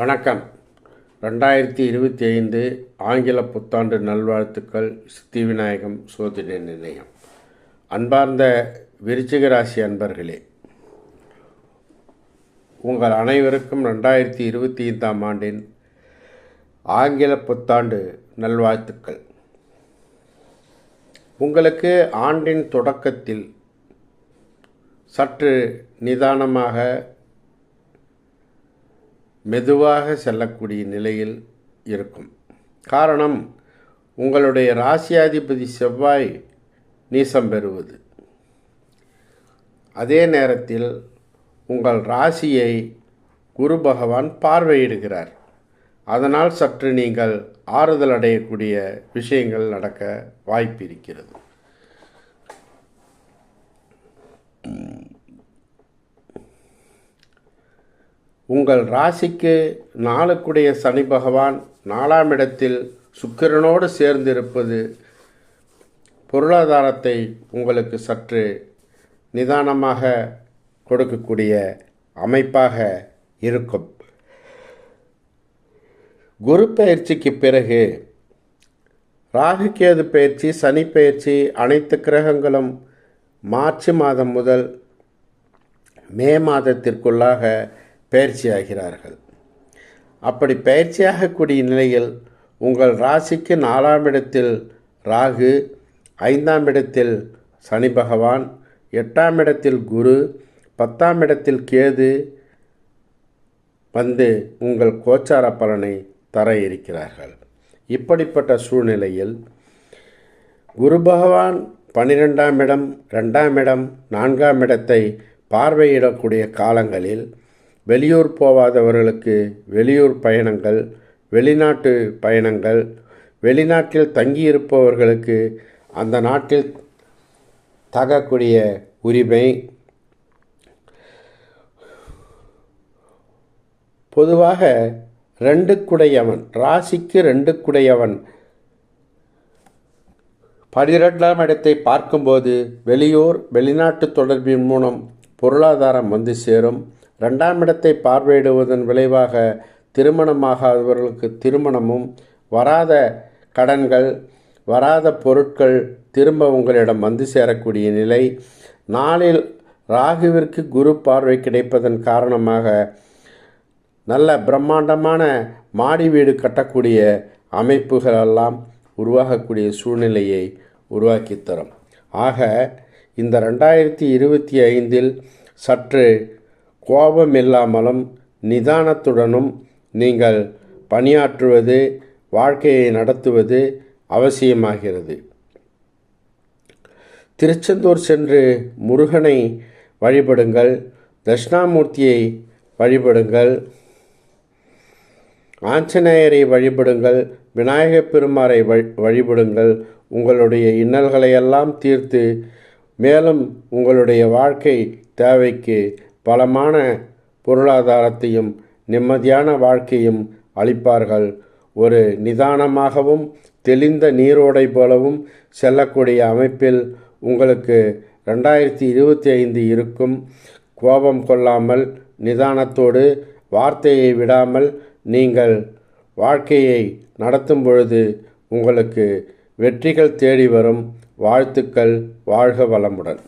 வணக்கம். ரெண்டாயிரத்தி இருபத்தி ஐந்து ஆங்கில புத்தாண்டு நல்வாழ்த்துக்கள் சித்தி விநாயகம் சோதனை நிலையம் அன்பார்ந்த விருச்சிக ராசி அன்பர்களே உங்கள் அனைவருக்கும் ரெண்டாயிரத்தி இருபத்தி ஐந்தாம் ஆண்டின் ஆங்கில புத்தாண்டு நல்வாழ்த்துக்கள். உங்களுக்கு ஆண்டின் தொடக்கத்தில் சற்று நிதானமாக மெதுவாக செல்லக்கூடிய நிலையில் இருக்கும். காரணம் உங்களுடைய ராசியாதிபதி செவ்வாய் நீசம் பெறுவது. அதே நேரத்தில் உங்கள் ராசியை குரு பகவான் பார்வையிடுகிறார். அதனால் சற்று நீங்கள் ஆறுதல் அடையக்கூடிய விஷயங்கள் நடக்க வாய்ப்பு இருக்கிறது உங்கள் ராசிக்கு நாளுக்குடைய சனி பகவான் நாலாம் இடத்தில் சுக்கிரனோடு சேர்ந்திருப்பது பொருளாதாரத்தை உங்களுக்கு சற்று நிதானமாக கொடுக்கக்கூடிய அமைப்பாக இருக்கும். குரு பயிற்சிக்கு பிறகு ராகுகேது பயிற்சி சனி பயிற்சி அனைத்து கிரகங்களும் மார்ச் மாதம் முதல் மே மாதத்திற்குள்ளாக பயிற்சியாகிறார்கள். அப்படி பயிற்சியாகக்கூடிய நிலையில் உங்கள் ராசிக்கு நாலாம் இடத்தில் ராகு ஐந்தாம் இடத்தில் சனி பகவான் எட்டாம் இடத்தில் குரு பத்தாம் இடத்தில் கேது வந்து உங்கள் கோச்சார பலனை தர இருக்கிறார்கள். இப்படிப்பட்ட சூழ்நிலையில் குரு பகவான் பன்னிரெண்டாம் இடம் ரெண்டாம் இடம் நான்காம் இடத்தை பார்வையிடக்கூடிய காலங்களில் வெளியூர் போகாதவர்களுக்கு வெளியூர் பயணங்கள் வெளிநாட்டு பயணங்கள் வெளிநாட்டில் தங்கியிருப்பவர்களுக்கு அந்த நாட்டில் தகக்கூடிய உரிமை. பொதுவாக ரெண்டு குடையவன் ராசிக்கு ரெண்டு குடையவன் பனிரெண்டாம் இடத்தை பார்க்கும்போது வெளியூர் வெளிநாட்டு தொடர்பின் மூலம் பொருளாதாரம் வந்து சேரும். ரெண்டாம் இடத்தை பார்வையிடுவதன் விளைவாக திருமணமாகாதவர்களுக்கு திருமணமும் வராத கடன்கள் வராத பொருட்கள் திரும்ப உங்களிடம் வந்து சேரக்கூடிய நிலை நாளில் ராகுவிற்கு குரு பார்வை கிடைப்பதன் காரணமாக நல்ல பிரம்மாண்டமான மாடி வீடு கட்டக்கூடிய அமைப்புகளெல்லாம் உருவாகக்கூடிய சூழ்நிலையை உருவாக்கி தரும். ஆக இந்த ரெண்டாயிரத்தி இருபத்தி ஐந்தில் சற்று கோபம் இல்லாமலும் நிதானத்துடனும் நீங்கள் பணியாற்றுவது வாழ்க்கையை நடத்துவது அவசியமாகிறது. திருச்செந்தூர் சென்று முருகனை வழிபடுங்கள் தட்சிணாமூர்த்தியை வழிபடுங்கள் ஆஞ்சநேயரை வழிபடுங்கள் விநாயகப் பெருமாரை வழிபடுங்கள் உங்களுடைய இன்னல்களையெல்லாம் தீர்த்து மேலும் உங்களுடைய வாழ்க்கை தேவைக்கு பலமான பொருளாதாரத்தையும் நிம்மதியான வாழ்க்கையும் அளிப்பார்கள். ஒரு நிதானமாகவும் தெளிந்த நீரோடை போலவும் செல்லக்கூடிய அமைப்பில் உங்களுக்கு ரெண்டாயிரத்தி இருபத்தி ஐந்து இருக்கும். கோபம் கொள்ளாமல் நிதானத்தோடு வார்த்தையை விடாமல் நீங்கள் வாழ்க்கையை நடத்தும் பொழுது உங்களுக்கு வெற்றிகள் தேடி வரும். வாழ்த்துக்கள் வாழ்க வளமுடன்.